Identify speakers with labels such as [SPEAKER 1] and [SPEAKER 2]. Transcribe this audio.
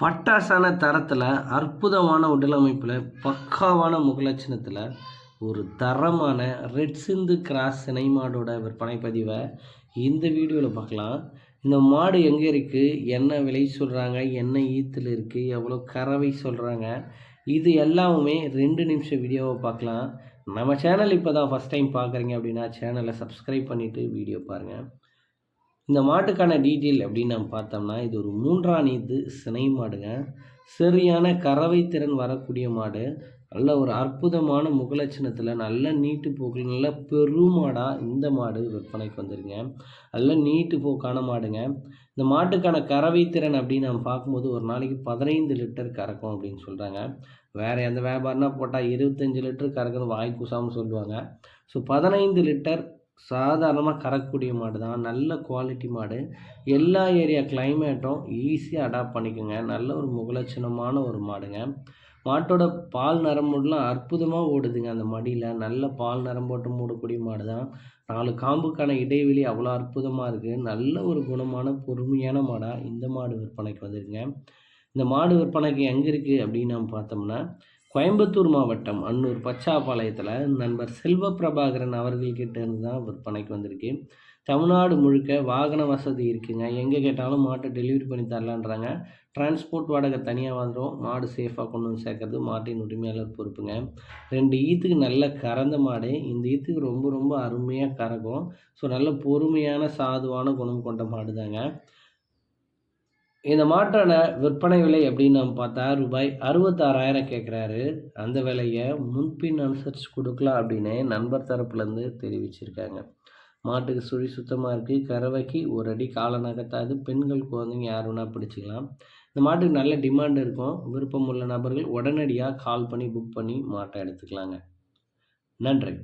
[SPEAKER 1] பட்டாசான தரத்தில் அற்புதமான உடலமைப்பில் பக்காவான முகலட்சணத்தில் ஒரு தரமான ரெட் சிந்து கிராஸ் சினை மாடோட விற்பனை பதிவை இந்த வீடியோவில் பார்க்கலாம் இந்த மாடு எங்கே இருக்குது என்ன விலை சொல்கிறாங்க என்ன ஈத்தில் இருக்குது எவ்வளோ கறவை சொல்கிறாங்க இது எல்லாமே ரெண்டு நிமிஷம் வீடியோவை பார்க்கலாம் நம்ம சேனல் இப்போ தான் ஃபஸ்ட் டைம் பார்க்குறீங்க அப்படின்னா சேனலை சப்ஸ்கிரைப் பண்ணிவிட்டு வீடியோ பாருங்கள் இந்த மாட்டுக்கான டீட்டெயில் அப்படின்னு நம்ம பார்த்தோம்னா இது ஒரு மூன்றாம் இது சினை மாடுங்க. சரியான கறவை திறன் வரக்கூடிய மாடு. நல்ல ஒரு அற்புதமான முகலட்சணத்தில் நல்ல நீட்டு போக்கில் நல்ல பெருமாடாக இந்த மாடு விற்பனைக்கு வந்துருங்க. நல்ல நீட்டு போக்கான மாடுங்க. இந்த மாட்டுக்கான கறவை திறன் அப்படின்னு நம்ம பார்க்கும்போது ஒரு நாளைக்கு பதினைந்து லிட்டர் கறக்கும் அப்படின்னு சொல்கிறாங்க வேறு எந்த வியாபாரம்னா போட்டால் இருபத்தஞ்சி லிட்டர் கறக்குன்னு வாய் குசாமல் சொல்லுவாங்க. ஸோ பதினைந்து லிட்டர் சாதாரணமாக கறக்கக்கூடிய மாடு தான். நல்ல குவாலிட்டி மாடு. எல்லா ஏரியா கிளைமேட்டும் ஈஸியாக அடாப்ட் பண்ணிக்கோங்க. நல்ல ஒரு முகலட்சணமான ஒரு மாடுங்க. மாட்டோட பால் நரம்புலாம் அற்புதமாக ஓடுதுங்க அந்த மடியில். நல்ல பால் நரம்போட்டு மூடக்கூடிய மாடு தான். நாலு காம்புக்கான இடைவெளி அவ்வளோ அற்புதமாக இருக்குது நல்ல ஒரு குணமான பொறுமையான மாடாக இந்த மாடு விற்பனைக்கு வந்துருங்க இந்த மாடு விற்பனைக்கு எங்கே இருக்குது அப்படின்னு நம்ம பார்த்தோம்னா கோயம்புத்தூர் மாவட்டம் அன்னூர் பச்சாப்பாளையத்தில் நண்பர் செல்வ பிரபாகரன் அவர்கள்கிட்ட இருந்து தான் விற்பனைக்கு வந்திருக்கு தமிழ்நாடு முழுக்க வாகன வசதி இருக்குங்க. எங்கே கேட்டாலும் மாட்டை டெலிவரி பண்ணி தரலான்றாங்க. டிரான்ஸ்போர்ட் வாடகை தனியாக வந்துடும் மாடு சேஃபாக கொண்டு வந்து சேர்க்கறது மாட்டின் உரிமையாளர் பொறுப்புங்க. ரெண்டு ஈத்துக்கு நல்ல கறந்த மாடு. இந்த ஈத்துக்கு ரொம்ப ரொம்ப அருமையாக கறக்கும். ஸோ நல்ல பொறுமையான சாதுவான குணம் கொண்ட மாடு தாங்க இந்த மாட்டான விற்பனை விலை அப்படின்னு நம்ம பார்த்தா ரூபாய் அறுபத்தாறாயிரம் கேட்குறாரு. அந்த விலையை முன்பின் அனுசரித்து கொடுக்கலாம் அப்படின்னு நண்பர் தரப்புலேருந்து தெரிவிச்சிருக்காங்க. மாட்டுக்கு சுழி சுத்தமாக இருக்குது கறவைக்கு ஒரு அடி காலை நகர்த்தாது. பெண்கள் குழந்தைங்க யார் வேணால் பிடிச்சிக்கலாம். இந்த மாட்டுக்கு நல்ல டிமாண்ட் இருக்கும். விருப்பம் உள்ள நபர்கள் உடனடியாக கால் பண்ணி புக் பண்ணி மாட்டை எடுத்துக்கலாங்க. நன்றி.